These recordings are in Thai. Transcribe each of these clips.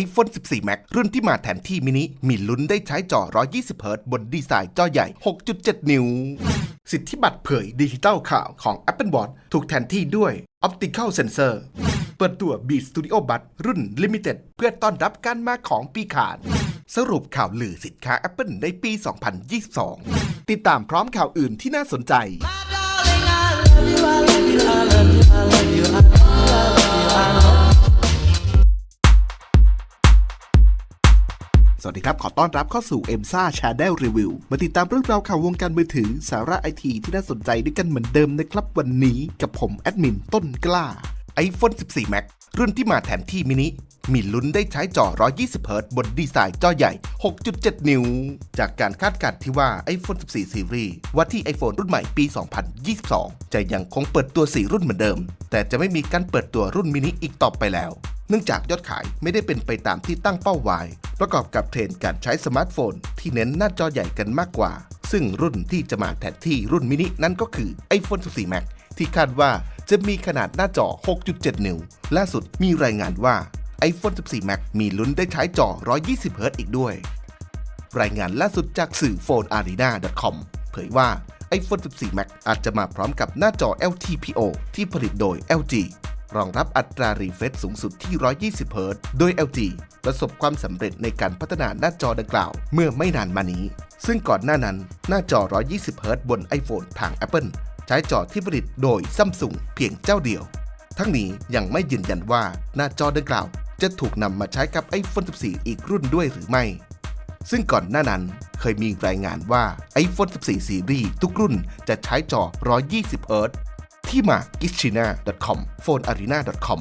iPhone 14 Max รุ่นที่มาแทนที่มินิ มีลุ้นได้ใช้จอ 120 h z บนดีไซน์จอใหญ่ 6.7 นิ้ว สิทธิบัตรเผยดิจิตอลข่าวของ Apple Watch ถูกแทนที่ด้วย Optical Sensor เปิดตัว Beat Studio Buds รุ่น Limited เพื่อต้อนรับการมาของปีขานสรุปข่าวลือสินค้า Apple ในปี 2022 ติดตามพร้อมข่าวอื่นที่น่าสนใจ วัสดีครับ ขอต้อนรับเข้าสู่ e m s a Channel Review มาติดตามเรื่องราวข่าววงการมือถือ สาระไอทีที่น่าสนใจด้วยกันเหมือนเดิมนะครับวันนี้กับผมแอดมินต้นกล้า iPhone 14 Max รุ่นที่มาแทนที่มินิ มีลุ้นได้ใช้จอ 120 h z บนดีไซน์จอใหญ่ 6.7 นิ้ว จากการคาดการณ์ที่ว่า iPhone 14 Series ว่าที่ iPhone รุ่นใหม่ปี 2022 จะยังคงเปิดตัว 4 รุ่นเหมือนเดิม แต่จะไม่มีการเปิดตัวรุ่นมินิอีกต่อไปแล้ว เนื่องจากยอดขายไม่ได้เป็นไปตามที่ตั้งเป้าไว้ประกอบกับเทรนด์การใช้สมาร์ทโฟน ที่เน้นหน้าจอใหญ่กันมากกว่า ซึ่งรุ่นที่จะมาแทนที่รุ่นมินินั่นก็คือ iPhone 14 Max ที่คาดว่าจะมีขนาดหน้าจอ 6.7 นิ้ว ล่าสุดมีรายงานว่า iPhone 14 Max มีลุ้นได้ใช้จอ 120 h z อีกด้วย รายงานล่าสุดจากสื่อ phonearena.com เผยว่า iPhone 14 Max อาจจะมาพร้อมกับหน้าจอ LTPO ที่ผลิตโดย LG รองรับอัตรารีเฟรชสูงสุดที่ 120 h z โดย LG ประสบความสำเร็จในการพัฒนาหน้าจอดังกล่าว เมื่อไม่นานมานี้ ซึ่งก่อนหน้านั้นหน้าจอ 120 h z บน iPhone ทาง Apple ใช้จอที่ผลิตโดยซัมซุงเพียงเจ้าเดียว ทั้งนี้ยังไม่ยืนยันว่าหน้าจอดังกล่าว จะถูกนำมาใช้กับ iPhone 14 อีกรุ่นด้วยหรือไม่ ซึ่งก่อนหน้านั้นเคยมีรายงานว่า iPhone 14 Series ทุกรุ่นจะใช้จอ 120 h z ที่มา gischina.com phonearena.com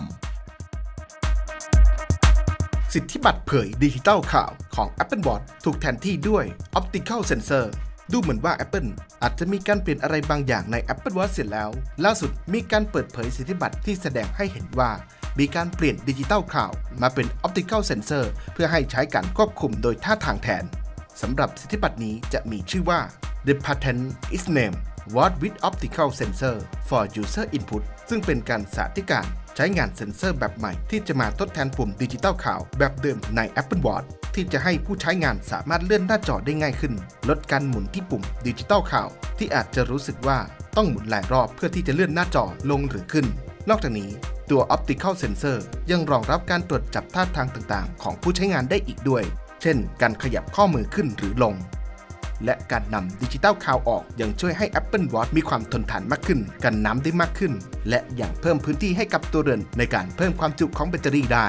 สิทธิบัตรเผยดิจิตอลข่าวของ Apple Watch ถูกแทนที่ด้วย Optical Sensor ดูเหมือนว่า Apple อาจจะมีการเปลี่ยนอะไรบางอย่างใน Apple Watch เสร็จแล้ว ล่าสุดมีการเปิดเผยสิทธิบัตรที่แสดงให้เห็นว่า มีการเปลี่ยนดิจิตอลข่าวมาเป็น Optical Sensor เพื่อให้ใช้การควบคุมโดยท่าทางแทนสำหรับสิทธิบัตรนี้จะมีชื่อว่า The patent is Name What with Optical Sensor for User Input ซึ่งเป็นการสาธิการใช้งานเซ็นเซอร์แบบใหม่ที่จะมาทดแทนปุ่มดิจิตอลข่าวแบบเดิมใน Apple Watch ที่จะให้ผู้ใช้งานสามารถเลื่อนหน้าจอได้ง่ายขึ้น ลดการหมุนที่ปุ่มดิจิตอลข่าว ที่อาจจะรู้สึกว่าต้องหมุนหลายรอบเพื่อที่จะเลื่อนหน้าจอลงหรือขึ้น นอกจากนี้ตัว Optical Sensor ยังรองรับการตรวจจับท่าทางต่างๆ ของผู้ใช้งานได้อีกด้วย เช่น การขยับข้อมือขึ้นหรือลง และการนำดิจิตอลคาวออก ยังช่วยให้ Apple Watch มีความทนทานมากขึ้น กันน้ำได้มากขึ้น และยังเพิ่มพื้นที่ให้กับตัวเรือนในการเพิ่มความจุของแบตเตอรี่ได้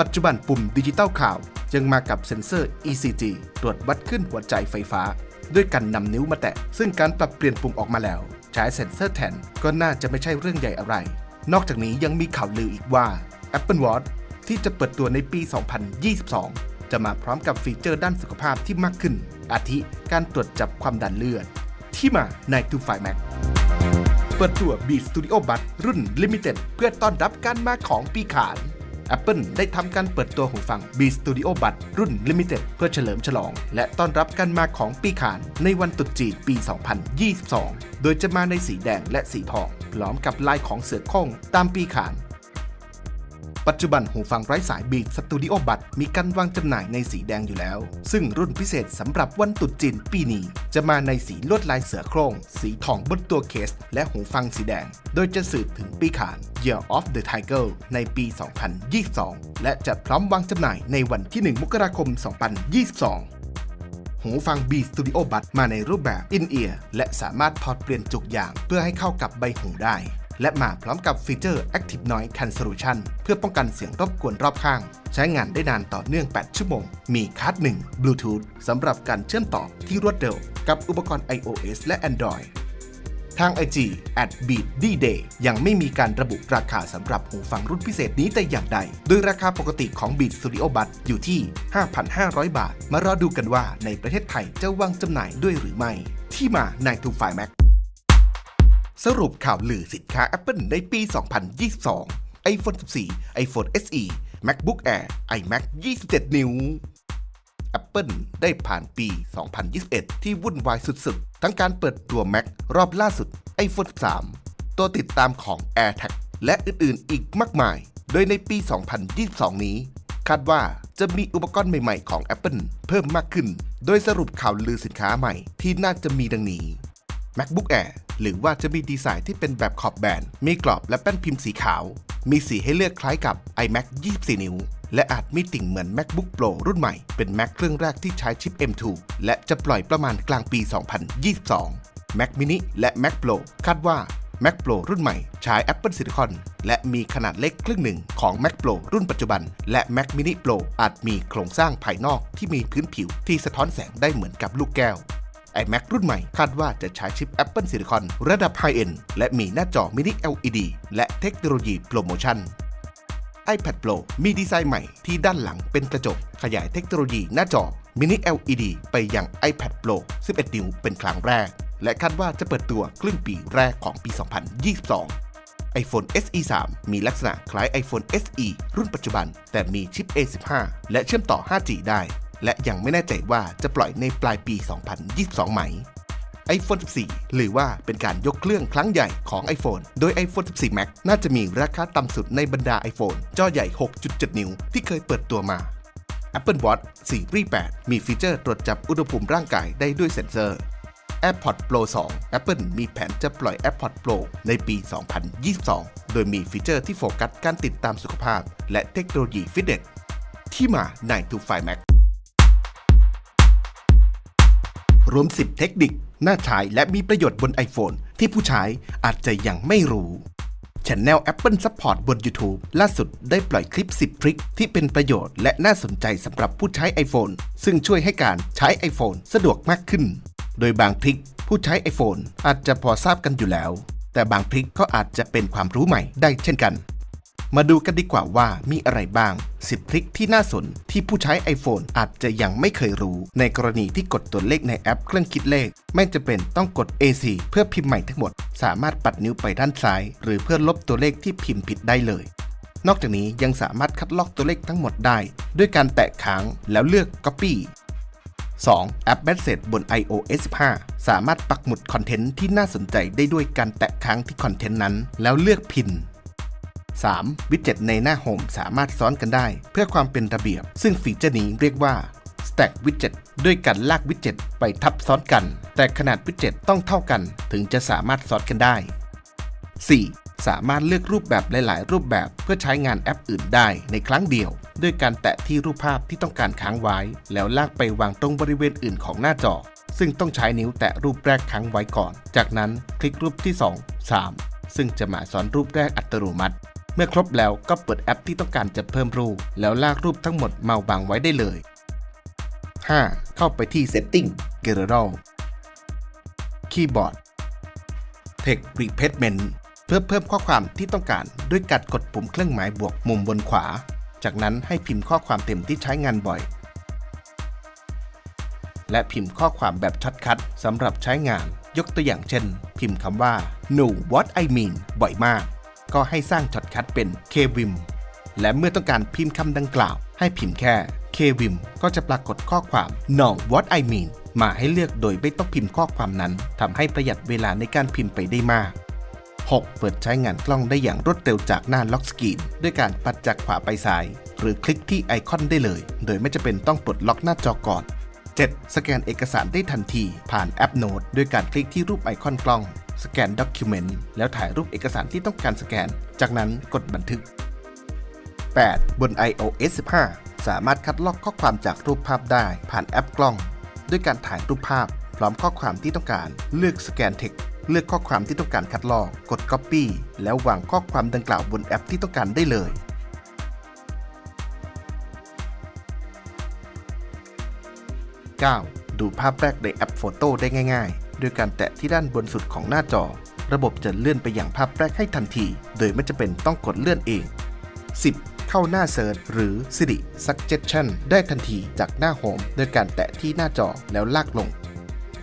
ปัจจุบันปุ่มดิจิตอลข่าวยังมากับเซ็นเซอร์ ECG ตรวจวัดขึ้นหัวใจไฟฟ้า ด้วยการนำนิ้วมาแตะ ซึ่งการปรับเปลี่ยนปุ่มออกมาแล้ว ใช้เซ็นเซอร์แทนก็น่าจะไม่ใช่เรื่องใหญ่อะไร นอกจากนี้ยังมีข่าวลืออีกว่า Apple Watch ที่จะเปิดตัวในปี 2022 จะมาพร้อมกับฟีเจอร์ด้านสุขภาพที่มากขึ้น อาทิการตรวจจับความดันเลือด ที่มาใน t o f i Max เปิดตัว Beat Studio Buds รุ่น Limited เพื่อต้อนรับการมาของปีขาน Apple ได้ทำการเปิดตัวหูฟัง Beat Studio Buds รุ่น Limited เพื่อเฉลิมฉลอง และต้อนรับการมาของปีขานในวันตุษจีนปี 2022 โดยจะมาในสีแดงและสีทอง พร้อมกับลายของเสือโคร่งตามปีขาน ปัจจุบันหูฟังไร้สาย Beat Studio Buds มีการวางจำหน่ายในสีแดงอยู่แล้ว ซึ่งรุ่นพิเศษสำหรับวันตรุษจีนปีนี้ จะมาในสีลวดลายเสือโคร่ง สีทองบนตัวเคส และหูฟังสีแดง โดยจะสื่อถึงปีขาน Year of the Tiger ในปี 2022 และจะพร้อมวางจำหน่ายในวันที่ 1 มกราคม 2022หูฟัง B Studio Buds มาในรูปแบบ In-Ear และสามารถถอดเปลี่ยนจุกยางเพื่อให้เข้ากับใบหูได้ และมาพร้อมกับฟีเจอร์ Active Noise Cancellation เพื่อป้องกันเสียงรบกวนรอบข้าง ใช้งานได้นานต่อเนื่อง 8 ชั่วโมง มีคาร์ด1 Bluetooth สำหรับการเชื่อมต่อที่รวดเร็ว กับอุปกรณ์ iOS และ Android ทาง IG at beat d day ยังไม่มีการระบุราคาสำหรับหูฟังรุ่นพิเศษนี้แต่อย่างใด โดยราคาปกติของ Beat Studio Buds อยู่ที่ 5,500 บาท มารอดูกันว่าในประเทศไทยจะวางจำหน่ายด้วยหรือไม่ ที่มาใน t o f i Max สรุปข่าวลือสินค้า Apple ในปี 2022 iPhone 14 iPhone SE MacBook Air iMac 27 นิ้ว Apple ได้ผ่านปี 2021 ที่วุ่นวายสุดๆ ทั้งการเปิดตัว Mac รอบล่าสุด iPhone 13 ตัวติดตามของ AirTag และอื่นๆ อีกมากมาย โดยในปี 2022 นี้ คาดว่าจะมีอุปกรณ์ใหม่ๆ ของ Apple เพิ่มมากขึ้น โดยสรุปข่าวลือสินค้าใหม่ที่น่าจะมีดังนี้ MacBook Air หรือว่าจะมีดีไซน์ที่เป็นแบบขอบแบน มีกรอบและแป้นพิมพ์สีขาว มีสีให้เลือกคล้ายกับ iMac 24 นิ้ว และอาจมีติ่งเหมือน MacBook Pro รุ่นใหม่ เป็น Mac เครื่องแรกที่ใช้ชิป M2 และจะปล่อยประมาณกลางปี 2022 Mac mini และ Mac Pro คาดว่า Mac Pro รุ่นใหม่ใช้ Apple Silicon และมีขนาดเล็กครึ่งหนึ่งของ Mac Pro รุ่นปัจจุบัน และ Mac mini Pro อาจมีโครงสร้างภายนอกที่มีพื้นผิวที่สะท้อนแสงได้เหมือนกับลูกแก้ว iMac รุ่นใหม่ คาดว่าจะใช้ชิป Apple Silicon ระดับ High-end และมีหน้าจอ Mini LED และเทคโนโลยีโปรโมชั่น iPad Pro มีดีไซน์ใหม่ที่ด้านหลังเป็นกระจก ขยายเทคโนโลยีหน้าจอ Mini LED ไปยัง iPad Pro 11 นิ้วเป็นครั้งแรก และคาดว่าจะเปิดตัวครึ่งปีแรกของปี 2022 iPhone SE 3 มีลักษณะคล้าย iPhone SE รุ่นปัจจุบัน แต่มีชิป A15 และเชื่อมต่อ 5G ได้ และยังไม่แน่ใจว่าจะปล่อยในปลายปี 2022 ไหม iPhone 14 หรือว่าเป็นการยกเครื่องครั้งใหญ่ของ iPhone โดย iPhone 14 Max น่าจะมีราคาต่ำสุดในบรรดา iPhone จอใหญ่ 6.7 นิ้ว ที่เคยเปิดตัวมา Apple Watch Series 8มีฟีเจอร์ตรวจจับอุณหภูมิร่างกายได้ด้วยเซ็นเซอร์ AirPods Pro 2 Apple มีแผนจะปล่อย AirPods Pro ในปี 2022 โดยมีฟีเจอร์ที่โฟกัสการติดตามสุขภาพ และเทคโนโลยีฟิตเนสที่มา9 to 5 Max รวม 10 เทคนิค น่าใช้และมีประโยชน์บน iPhone ที่ผู้ใช้อาจจะยังไม่รู้ Channel Apple Support บน YouTube ล่าสุดได้ปล่อยคลิป 10 ทริคที่เป็นประโยชน์และน่าสนใจสำหรับผู้ใช้ iPhone ซึ่งช่วยให้การใช้ iPhone สะดวกมากขึ้น โดยบางทริคผู้ใช้ iPhone อาจจะพอทราบกันอยู่แล้ว แต่บางทริคก็อาจจะเป็นความรู้ใหม่ได้เช่นกัน มาดูกันดีกว่าว่ามีอะไรบ้าง 10 ทริคที่น่าสนที่ผู้ใช้ iPhone อาจจะยังไม่เคยรู้ ในกรณีที่กดตัวเลขในแอปเครื่องคิดเลข ไม่จะเป็นต้องกด AC เพื่อพิมพ์ใหม่ทั้งหมด สามารถปัดนิ้วไปด้านซ้าย หรือเพื่อลบตัวเลขที่พิมพ์ผิดได้เลย นอกจากนี้ยังสามารถคัดลอกตัวเลขทั้งหมดได้ ด้วยการแตะค้างแล้วเลือก Copy 2. แอป Message บน iOS 15 สามารถปักหมุดคอนเทนต์ที่น่าสนใจได้ด้วยการแตะค้างที่คอนเทนต์นั้น แล้วเลือกพิน 3. วิดเจ็ตในหน้าโฮมสามารถซ้อนกันได้ เพื่อความเป็นระเบียบ ซึ่งฟีเจอร์นี้เรียกว่า Stack Widget ด้วยการลากวิดเจ็ตไปทับซ้อนกัน แต่ขนาดวิดเจ็ตต้องเท่ากัน ถึงจะสามารถซ้อนกันได้ 4. สามารถเลือกรูปแบบหลาย ๆ รูปแบบเพื่อใช้งานแอปอื่นได้ในครั้งเดียว ด้วยการแตะที่รูปภาพที่ต้องการค้างไว้ แล้วลากไปวางตรงบริเวณอื่นของหน้าจอ ซึ่งต้องใช้นิ้วแตะรูปแรกค้างไว้ก่อน จากนั้นคลิกรูปที่ 2 3 ซึ่งจะมาซ้อนรูปแรกอัตโนมัติ เมื่อครบแล้วก็เปิดแอปที่ต้องการจะเพิ่มรูป แล้วลากรูปทั้งหมดมาวางไว้ได้เลย 5. เข้าไปที่ Setting General Keyboard Text Replacement เพื่อเพิ่มข้อความที่ต้องการด้วยการกดปุ่มเครื่องหมายบวกมุมบนขวา จากนั้นให้พิมพ์ข้อความเต็มที่ใช้งานบ่อย และพิมพ์ข้อความแบบช็อตคัทสำหรับใช้งาน ยกตัวอย่างเช่น พิมพ์คำว่า no what I mean บ่อยมาก ก็ให้สร้างช็อตคัทเป็น kwim และเมื่อต้องการพิมพ์คำดังกล่าว ให้พิมพ์แค่ kwim ก็จะปรากฏข้อความ no what I mean มาให้เลือกโดยไม่ต้องพิมพ์ข้อความนั้นทำให้ประหยัดเวลาในการพิมพ์ไปได้มาก 6. เปิดใช้งานกล้องได้อย่างรวดเร็วจากหน้าล็อกสกรีนด้วยการปัดจากขวาไปซ้าย หรือคลิกที่ไอคอนได้เลย โดยไม่จำเป็นต้องปลดล็อกหน้าจอก่อน 7. สแกนเอกสารได้ทันทีผ่านแอปโน้ตด้วยการคลิกที่รูปไอคอนกล้อง สแกนด็อกิเมนต์แล้วถ่ายรูปเอกสารที่ต้องการสแกน จากนั้นกดบันทึก 8. บน iOS 15 สามารถคัดลอกข้อความจากรูปภาพได้ผ่านแอปกล้อง ด้วยการถ่ายรูปภาพ พร้อมข้อความที่ต้องการ เลือกสแกนเทคเลือกข้อความที่ต้องการคัดลอก กด Copy แล้ววางข้อความดังกล่าวบนแอปที่ต้องการได้เลย 9. ดูภาพแรกในแอปโฟโต้ได้ง่ายๆ โดยการแตะที่ด้านบนสุดของหน้าจอ ระบบจะเลื่อนไปอย่างภาพแรกให้ทันที โดยไม่จำเป็นต้องกดเลื่อนเอง 10. เข้าหน้าเซิร์ชหรือ Siri Suggestion ได้ทันทีจากหน้าโฮมโดยการแตะที่หน้าจอแล้วลากลง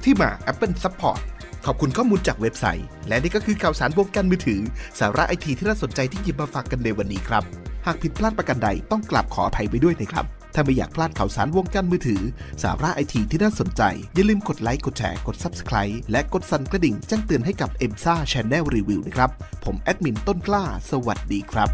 ที่มา Apple Support ขอบคุณข้อมูลจากเว็บไซต์ และนี่ก็คือข่าวสารวงการมือถือ สาระไอทีที่น่าสนใจที่หยิบมาฝากกันในวันนี้ครับ หากผิดพลาดประการใดต้องกราบขออภัยไปด้วยนะครับ ถ้าไม่อยากพลาดข่าวสารวงการมือถือ สาระไอทีที่น่าสนใจ อย่าลืมกดไลค์ กดแชร์ กด Subscribe และกดสั่นกระดิ่งแจ้งเตือนให้กับ e m s a Channel Review นะครับ ผมแอดมินต้นกล้า สวัสดีครับ